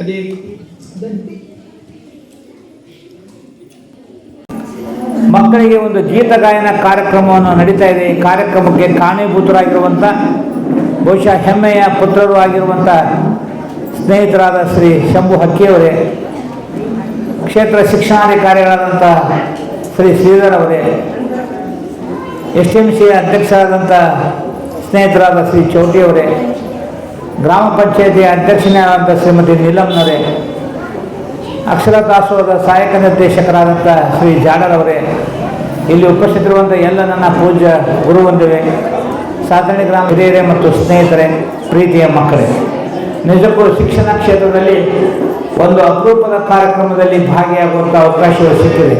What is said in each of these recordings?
ಅದೇ. ರೀತಿ ಮಕ್ಕಳಿಗೆ ಒಂದು ಗೀತ ಗಾಯನ ಕಾರ್ಯಕ್ರಮವನ್ನು ನಡೀತಾ ಇದೆ. ಈ ಕಾರ್ಯಕ್ರಮಕ್ಕೆ ಕಾರಣೀಭೂತರಾಗಿರುವಂಥ ಬಹುಶಃ ಹೆಮ್ಮೆಯ ಪುತ್ರರು ಆಗಿರುವಂಥ ಸ್ನೇಹಿತರಾದ ಶ್ರೀ ಶಂಭು ಹಕ್ಕಿಯವರೇ, ಕ್ಷೇತ್ರ ಶಿಕ್ಷಣಾಧಿಕಾರಿಗಳಾದಂಥ ಶ್ರೀ ಶ್ರೀಧರ್ ಅವರೇ, ಎಸ್ ಎಂ ಸಿ ಅಧ್ಯಕ್ಷರಾದಂಥ ಸ್ನೇಹಿತರಾದ ಶ್ರೀ ಚೌಟಿಯವರೇ ಗ್ರಾಮ ಪಂಚಾಯತಿ ಅಧ್ಯಕ್ಷನೇ ಆದಂಥ ಶ್ರೀಮತಿ ನೀಲಮ್ನವರೇ ಅಕ್ಷರ ದಾಸೋಹದ ಸಹಾಯಕ ನಿರ್ದೇಶಕರಾದಂಥ ಶ್ರೀ ಜಾಡರವರೇ ಇಲ್ಲಿ ಉಪಸ್ಥಿತಿರುವಂಥ ಎಲ್ಲ ನನ್ನ ಪೂಜ್ಯ ಗುರು ಹೊಂದಿವೆ ಸಾಧನೆ ಗ್ರಾಮ ಹಿರಿಯರೇ ಮತ್ತು ಸ್ನೇಹಿತರೆ, ಪ್ರೀತಿಯ ಮಕ್ಕಳೇ. ನಿಜಕ್ಕೂ ಶಿಕ್ಷಣ ಕ್ಷೇತ್ರದಲ್ಲಿ ಒಂದು ಅಪರೂಪದ ಕಾರ್ಯಕ್ರಮದಲ್ಲಿ ಭಾಗಿಯಾಗುವಂಥ ಅವಕಾಶಗಳು ಸಿಕ್ಕಿದೆ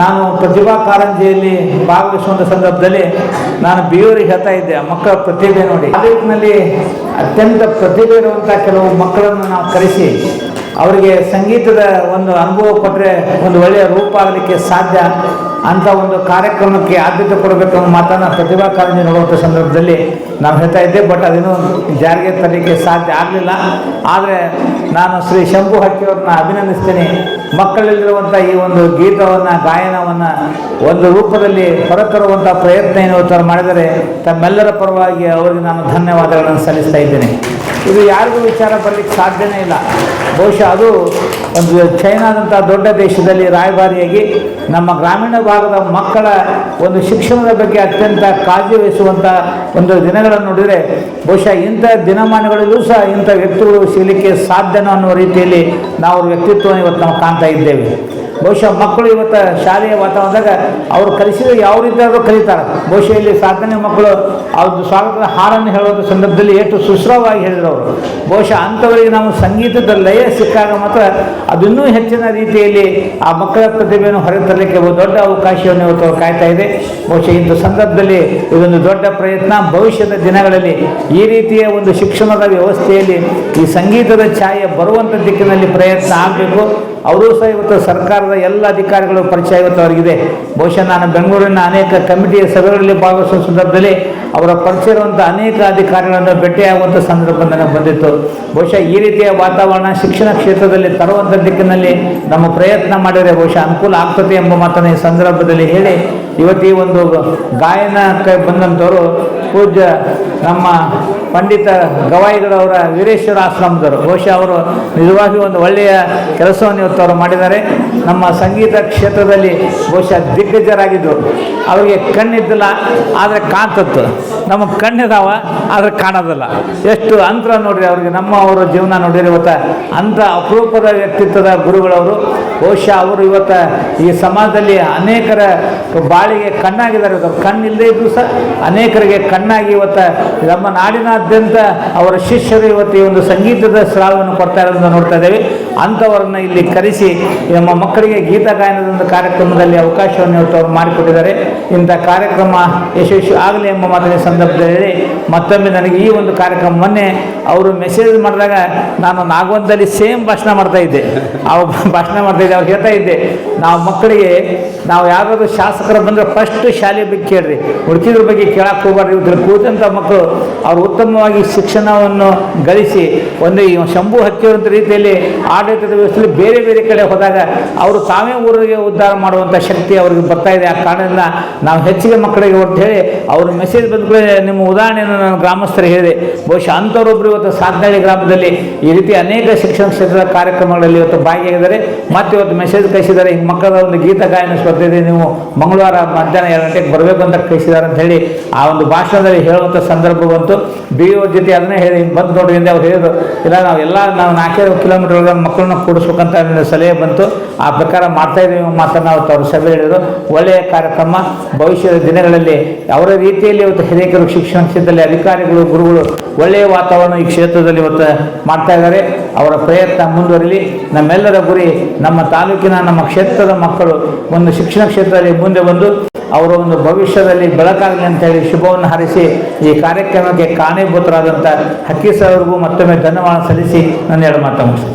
ನಾನು ಪ್ರತಿಭಾ ಕಾರಂಜಿಯಲ್ಲಿ ಭಾಗವಹಿಸುವಂಥ ಸಂದರ್ಭದಲ್ಲಿ ನಾನು ಬಿಯೂರಿಗೆ ಹೇಳ್ತಾ ಇದ್ದೆ, ಮಕ್ಕಳ ಪ್ರತಿಭೆ ನೋಡಿ. ಕಾಲೇಜಿನಲ್ಲಿ ಅತ್ಯಂತ ಪ್ರತಿಭೆ ಇರುವಂಥ ಕೆಲವು ಮಕ್ಕಳನ್ನು ನಾವು ಕರೆಸಿ, ಅವರಿಗೆ ಸಂಗೀತದ ಒಂದು ಅನುಭವ ಕೊಟ್ಟರೆ ಒಂದು ಒಳ್ಳೆಯ ರೂಪ ಆಗಲಿಕ್ಕೆ ಸಾಧ್ಯ. ಅಂತ ಒಂದು ಕಾರ್ಯಕ್ರಮಕ್ಕೆ ಆದ್ಯತೆ ಕೊಡಬೇಕು ಅನ್ನೋ ಮಾತನ್ನು ಪ್ರತಿಭಾ ಕಾರಂಜಿ ನೋಡುವಂಥ ಸಂದರ್ಭದಲ್ಲಿ ನಾವು ಹೇಳ್ತಾ ಇದ್ದೆ ಬಟ್ ಅದೇನು ಜಾರಿಗೆ ತರಲಿಕ್ಕೆ ಸಾಧ್ಯ ಆಗಲಿಲ್ಲ. ಆದರೆ ನಾನು ಶ್ರೀ ಶಂಭು ಹಕ್ಕಿಯವ್ರನ್ನ ಅಭಿನಂದಿಸ್ತೀನಿ. ಮಕ್ಕಳಲ್ಲಿರುವಂಥ ಈ ಒಂದು ಗೀತವನ್ನು, ಗಾಯನವನ್ನು ಒಂದು ರೂಪದಲ್ಲಿ ಹೊರತರುವಂಥ ಪ್ರಯತ್ನ ಏನು ಮಾಡಿದರೆ, ತಮ್ಮೆಲ್ಲರ ಪರವಾಗಿ ಅವರಿಗೆ ನಾನು ಧನ್ಯವಾದಗಳನ್ನು ಸಲ್ಲಿಸ್ತಾ ಇದ್ದೇನೆ. ಇದು ಯಾರಿಗೂ ವಿಚಾರ ಬರಲಿಕ್ಕೆ ಸಾಧ್ಯನೇ ಇಲ್ಲ. ಬಹುಶಃ ಅದು ಒಂದು ಚೈನಾದಂಥ ದೊಡ್ಡ ದೇಶದಲ್ಲಿ ರಾಯಭಾರಿಯಾಗಿ ನಮ್ಮ ಗ್ರಾಮೀಣ ಭಾಗದ ಮಕ್ಕಳ ಒಂದು ಶಿಕ್ಷಣದ ಬಗ್ಗೆ ಅತ್ಯಂತ ಕಾಳಜಿ ವಹಿಸುವಂಥ ಒಂದು ದಿನಗಳನ್ನು ನೋಡಿದರೆ ಬಹುಶಃ ಇಂಥ ದಿನಮಾನಗಳಲ್ಲೂ ಸಹ ಇಂಥ ವ್ಯಕ್ತಿಗಳು ಸಿಗಲಿಕ್ಕೆ ಸಾಧ್ಯನೋ ಅನ್ನೋ ರೀತಿಯಲ್ಲಿ ನಾವು ವ್ಯಕ್ತಿತ್ವವನ್ನು ಇವತ್ತು ನಾವು ಕಾಣ್ತಾ ಇದ್ದೇವೆ. ಬಹುಶಃ ಮಕ್ಕಳು ಇವತ್ತು ಶಾಲೆಯ ವಾತಾವರಣದಾಗ ಅವರು ಕಲಿಸಿದ ಯಾವ ರೀತಿಯಾದರೂ ಕಲಿತಾರೆ. ಬಹುಶಃ ಇಲ್ಲಿ ಸಾಧನೆ ಮಕ್ಕಳು ಅವ್ರದ್ದು ಸ್ವಾಗತದ ಹಾರನ್ನು ಹೇಳುವಂಥ ಸಂದರ್ಭದಲ್ಲಿ ಎಷ್ಟು ಸುಶ್ರವಾಗಿ ಹೇಳಿದ್ರು ಅವರು. ಬಹುಶಃ ಅಂಥವರಿಗೆ ನಾವು ಸಂಗೀತದ ಲಯ ಸಿಕ್ಕಾಗ ಮಾತ್ರ ಅದು ಇನ್ನೂ ಹೆಚ್ಚಿನ ರೀತಿಯಲ್ಲಿ ಆ ಮಕ್ಕಳ ಪ್ರತಿಭೆಯನ್ನು ಹೊರತರಲಿಕ್ಕೆ ಒಂದು ದೊಡ್ಡ ಅವಕಾಶವನ್ನು ಇವತ್ತು ಕಾಯ್ತಾ ಇದೆ. ಬಹುಶಃ ಇಂಥ ಸಂದರ್ಭದಲ್ಲಿ ಇದೊಂದು ದೊಡ್ಡ ಪ್ರಯತ್ನ. ಭವಿಷ್ಯದ ದಿನಗಳಲ್ಲಿ ಈ ರೀತಿಯ ಒಂದು ಶಿಕ್ಷಣದ ವ್ಯವಸ್ಥೆಯಲ್ಲಿ ಈ ಸಂಗೀತದ ಛಾಯೆ ಬರುವಂಥ ದಿಕ್ಕಿನಲ್ಲಿ ಪ್ರಯತ್ನ ಆಗಬೇಕು. ಅವರು ಸಹ ಇವತ್ತು ಸರ್ಕಾರದ ಎಲ್ಲ ಅಧಿಕಾರಿಗಳು ಪರಿಚಯ ಇವತ್ತು ಅವರಿಗಿದೆ. ಬಹುಶಃ ನಾನು ಬೆಂಗಳೂರಿನ ಅನೇಕ ಕಮಿಟಿಯ ಸಭೆಗಳಲ್ಲಿ ಭಾಗವಹಿಸುವ ಸಂದರ್ಭದಲ್ಲಿ ಅವರ ಪರಿಚಯ ಇರುವಂಥ ಅನೇಕ ಅಧಿಕಾರಿಗಳನ್ನು ಭೇಟಿಯಾಗುವಂಥ ಸಂದರ್ಭ ನನಗೆ ಬಂದಿತ್ತು. ಬಹುಶಃ ಈ ರೀತಿಯ ವಾತಾವರಣ ಶಿಕ್ಷಣ ಕ್ಷೇತ್ರದಲ್ಲಿ ತರುವಂಥ ದಿಕ್ಕಿನಲ್ಲಿ ನಮ್ಮ ಪ್ರಯತ್ನ ಮಾಡಿದರೆ ಬಹುಶಃ ಅನುಕೂಲ ಆಗ್ತದೆ ಎಂಬ ಮಾತನ್ನು ಈ ಸಂದರ್ಭದಲ್ಲಿ ಹೇಳಿ ಇವತ್ತು ಈ ಒಂದು ಗಾಯನಕ್ಕೆ ಬಂದಂಥವರು ಪೂಜ್ಯ ನಮ್ಮ ಪಂಡಿತ ಗವಾಯಿಗಳವರ ವೀರೇಶ್ವರ ಆಶ್ರಮದವರು. ಬಹುಶಃ ಅವರು ನಿಜವಾಗಿ ಒಂದು ಒಳ್ಳೆಯ ಕೆಲಸವನ್ನು ಇವತ್ತು ಅವರು ಮಾಡಿದ್ದಾರೆ. ನಮ್ಮ ಸಂಗೀತ ಕ್ಷೇತ್ರದಲ್ಲಿ ಬಹುಶಃ ದಿಗ್ಗಜರಾಗಿದ್ದರು ಅವರಿಗೆ ಕಣ್ಣಿದ್ದಿಲ್ಲ, ಆದರೆ ಕಾಣ್ತತ್ತು ನಮಗೆ ಕಣ್ಣಿದಾವ, ಆದರೆ ಕಾಣೋದಿಲ್ಲ. ಎಷ್ಟು ಅಂತರ ನೋಡ್ರಿ ಅವ್ರಿಗೆ, ನಮ್ಮ ಅವರ ಜೀವನ ನೋಡಿರಿ ಇವತ್ತು. ಅಂಥ ಅಪರೂಪದ ವ್ಯಕ್ತಿತ್ವದ ಗುರುಗಳವರು. ಬಹುಶಃ ಅವರು ಇವತ್ತು ಈ ಸಮಾಜದಲ್ಲಿ ಅನೇಕರ ಬಾಳಿಗೆ ಕಣ್ಣಾಗಿದ್ದಾರೆ ಇವತ್ತು. ಕಣ್ಣಿಲ್ಲದೆ ಇದ್ದು ಸಹ ಅನೇಕರಿಗೆ ಕಣ್ಣಾಗಿ ಇವತ್ತು ನಮ್ಮ ನಾಡಿನಾದ್ಯಂತ ಅವರ ಶಿಷ್ಯರು ಇವತ್ತು ಈ ಒಂದು ಸಂಗೀತದ ಸ್ರಾವವನ್ನು ಕೊಡ್ತಾ ಇರೋದನ್ನು ನೋಡ್ತಾ ಇದ್ದೇವೆ. ಅಂಥವರನ್ನ ಇಲ್ಲಿ ಕರೆಸಿ ನಮ್ಮ ಮಕ್ಕಳಿಗೆ ಗೀತ ಗಾಯನದ ಒಂದು ಕಾರ್ಯಕ್ರಮದಲ್ಲಿ ಅವಕಾಶವನ್ನು ಇವತ್ತು ಅವರು ಮಾಡಿಕೊಟ್ಟಿದ್ದಾರೆ. ಇಂಥ ಕಾರ್ಯಕ್ರಮ ಯಶಸ್ವಿ ಆಗಲಿ ಎಂಬ ಮಾತಿನ ಸಂದರ್ಭದಲ್ಲಿ ಮತ್ತೊಮ್ಮೆ ನನಗೆ ಈ ಒಂದು ಕಾರ್ಯಕ್ರಮವನ್ನೇ ಅವರು ಮೆಸೇಜ್ ಮಾಡಿದಾಗ ನಾನು ನಾಗವಂತದಲ್ಲಿ ಸೇಮ್ ಭಾಷಣ ಮಾಡ್ತಾ ಇದ್ದೆ. ಅವು ಭಾಷಣ ಮಾಡ್ತಾ ಇದ್ದೆ, ಅವ್ರು ಹೇಳ್ತಾ ಇದ್ದೆ, ನಾವು ಮಕ್ಕಳಿಗೆ, ನಾವು ಯಾರಾದರೂ ಶಾಸಕರು ಬಂದರೆ ಫಸ್ಟ್ ಶಾಲೆ ಬಗ್ಗೆ ಕೇಳ್ರಿ. ಹುಡುಕಿದ್ರ ಬಗ್ಗೆ ಕೇಳಕ್ಕೆ ಹೋಗ್ಬಾರ್ದು ಇದ್ರ ಕೂತಂಥ ಮಕ್ಕಳು. ಅವರು ಉತ್ತಮವಾಗಿ ಶಿಕ್ಷಣವನ್ನು ಗಳಿಸಿ, ಒಂದು ಶಂಭು ಹಕ್ಕಿರುವಂಥ ರೀತಿಯಲ್ಲಿ ಆಡಳಿತದ ವ್ಯವಸ್ಥೆಯಲ್ಲಿ ಬೇರೆ ಬೇರೆ ಕಡೆ ಹೋದಾಗ ಅವರು ತಾವೇ ಊರಿಗೆ ಉದ್ಧಾರ ಮಾಡುವಂಥ ಶಕ್ತಿ ಅವ್ರಿಗೆ ಬರ್ತಾ ಇದೆ. ಆ ಕಾರಣದಿಂದ ನಾವು ಹೆಚ್ಚಿಗೆ ಮಕ್ಕಳಿಗೆ ಅಂತ ಹೇಳಿ, ಅವ್ರ ಮೆಸೇಜ್ ಬಂದ ನಿಮ್ಮ ಉದಾಹರಣೆಯನ್ನು ನಾನು ಗ್ರಾಮಸ್ಥರಿಗೆ ಹೇಳಿದೆ. ಬಹುಶಃ ಅಂಥವರೊಬ್ಬರು ಇವತ್ತು ಸಾಧನಹಳ್ಳಿ ಗ್ರಾಮದಲ್ಲಿ ಈ ರೀತಿ ಅನೇಕ ಶಿಕ್ಷಣ ಕ್ಷೇತ್ರದ ಕಾರ್ಯಕ್ರಮಗಳಲ್ಲಿ ಇವತ್ತು ಭಾಗಿಯಾಗಿದ್ದಾರೆ ಮತ್ತೆ ಇವತ್ತು ಮೆಸೇಜ್ ಕಳಿಸಿದ್ದಾರೆ ಹಿಂಗೆ ಮಕ್ಕಳ ಒಂದು ಗೀತ ಗಾಯನ ಸ್ಪರ್ಧೆ ಇದೆ ನೀವು ಮಂಗಳವಾರ ಮಧ್ಯಾಹ್ನ ಎರಡು ಗಂಟೆಗೆ ಬರಬೇಕು ಅಂತ ಕಳಿಸಿದ್ದಾರೆ ಅಂತ ಹೇಳಿ ಆ ಒಂದು ಭಾಷಣದಲ್ಲಿ ಹೇಳುವಂಥ ಸಂದರ್ಭ ಬಂತು. ಬಿ ಓ ಜೊತೆ ಅದನ್ನೇ ಹೇಳಿ, ಬಂದು ನೋಡ್ರಿ ಹಿಂದೆ ಅವ್ರು ಹೇಳಿದ್ರು. ಇಲ್ಲ, ನಾವು ಎಲ್ಲ, ನಾವು ನಾಲ್ಕೈದು ಕಿಲೋಮೀಟರ್ ಒಳಗೆ ಮಕ್ಕಳನ್ನ ಕೂಡಿಸ್ಬೇಕಂತ ಸಲಹೆ ಬಂತು. ಆ ಪ್ರಕಾರ ಮಾಡ್ತಾ ಇದ್ದೀವಿ ಮಾತನ್ನು ಅವತ್ತು ಅವರು ಸಭೆ ಹೇಳಿದರು. ಒಳ್ಳೆಯ ಕಾರ್ಯಕ್ರಮ. ಭವಿಷ್ಯದ ದಿನಗಳಲ್ಲಿ ಅವರ ರೀತಿಯಲ್ಲಿ ಇವತ್ತು ಹಿರಿಯಕರು, ಶಿಕ್ಷಣ ಕ್ಷೇತ್ರದಲ್ಲಿ ಅಧಿಕಾರಿಗಳು, ಗುರುಗಳು ಒಳ್ಳೆಯ ವಾತಾವರಣ ಈ ಕ್ಷೇತ್ರದಲ್ಲಿ ಇವತ್ತು ಮಾಡ್ತಾ ಇದ್ದಾರೆ. ಅವರ ಪ್ರಯತ್ನ ಮುಂದುವರಿಲಿ. ನಮ್ಮೆಲ್ಲರ ಗುರಿ ನಮ್ಮ ತಾಲೂಕಿನ ನಮ್ಮ ಕ್ಷೇತ್ರದ ಮಕ್ಕಳು ಒಂದು ಶಿಕ್ಷಣ ಕ್ಷೇತ್ರದಲ್ಲಿ ಮುಂದೆ ಬಂದು ಅವರ ಒಂದು ಭವಿಷ್ಯದಲ್ಲಿ ಬೆಳಕಾಗಲಿ ಅಂತ ಹೇಳಿ ಶುಭವನ್ನು ಹರಿಸಿ ಈ ಕಾರ್ಯಕ್ರಮಕ್ಕೆ ಕಾರಣೀಭೂತರಾದಂಥ ಹಕ್ಕಿ ಸಾಹೇಬ್ರಿಗೂ ಮತ್ತೊಮ್ಮೆ ಧನ್ಯವಾದ ಸಲ್ಲಿಸಿ ನನ್ನ ಎರಡು ಮಾತು